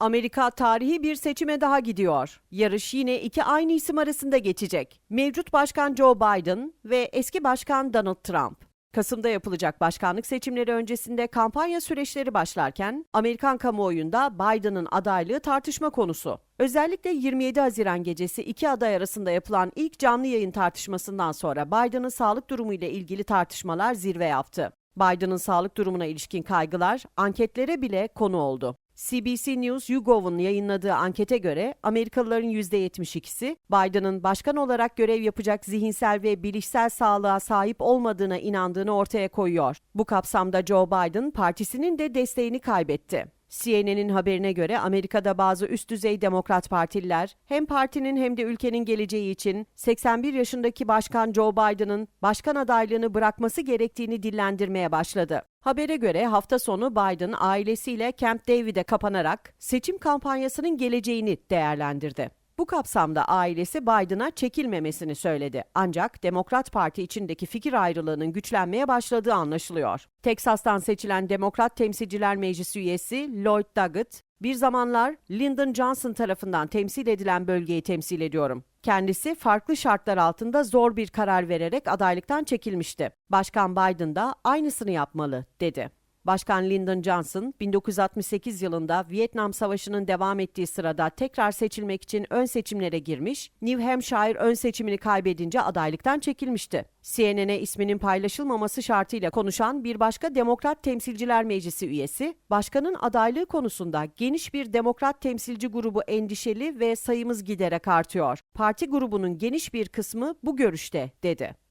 Amerika tarihi bir seçime daha gidiyor. Yarış yine iki aynı isim arasında geçecek. Mevcut Başkan Joe Biden ve eski Başkan Donald Trump. Kasım'da yapılacak başkanlık seçimleri öncesinde kampanya süreçleri başlarken Amerikan kamuoyunda Biden'ın adaylığı tartışma konusu. Özellikle 27 Haziran gecesi iki aday arasında yapılan ilk canlı yayın tartışmasından sonra Biden'ın sağlık durumu ile ilgili tartışmalar zirve yaptı. Biden'ın sağlık durumuna ilişkin kaygılar anketlere bile konu oldu. CBC News YouGov'un yayınladığı ankete göre Amerikalıların %72'si Biden'ın başkan olarak görev yapacak zihinsel ve bilişsel sağlığa sahip olmadığına inandığını ortaya koyuyor. Bu kapsamda Joe Biden partisinin de desteğini kaybetti. CNN'in haberine göre Amerika'da bazı üst düzey demokrat partililer hem partinin hem de ülkenin geleceği için 81 yaşındaki Başkan Joe Biden'ın başkan adaylığını bırakması gerektiğini dillendirmeye başladı. Habere göre hafta sonu Biden ailesiyle Camp David'e kapanarak seçim kampanyasının geleceğini değerlendirdi. Bu kapsamda ailesi Biden'a çekilmemesini söyledi. Ancak Demokrat Parti içindeki fikir ayrılığının güçlenmeye başladığı anlaşılıyor. Teksas'tan seçilen Demokrat Temsilciler Meclisi üyesi Lloyd Doggett, bir zamanlar Lyndon Johnson tarafından temsil edilen bölgeyi temsil ediyorum. Kendisi farklı şartlar altında zor bir karar vererek adaylıktan çekilmişti. Başkan Biden da aynısını yapmalı, dedi. Başkan Lyndon Johnson, 1968 yılında Vietnam Savaşı'nın devam ettiği sırada tekrar seçilmek için ön seçimlere girmiş, New Hampshire ön seçimini kaybedince adaylıktan çekilmişti. CNN'e isminin paylaşılmaması şartıyla konuşan bir başka Demokrat Temsilciler Meclisi üyesi, başkanın adaylığı konusunda geniş bir demokrat temsilci grubu endişeli ve sayımız giderek artıyor. Parti grubunun geniş bir kısmı bu görüşte, dedi.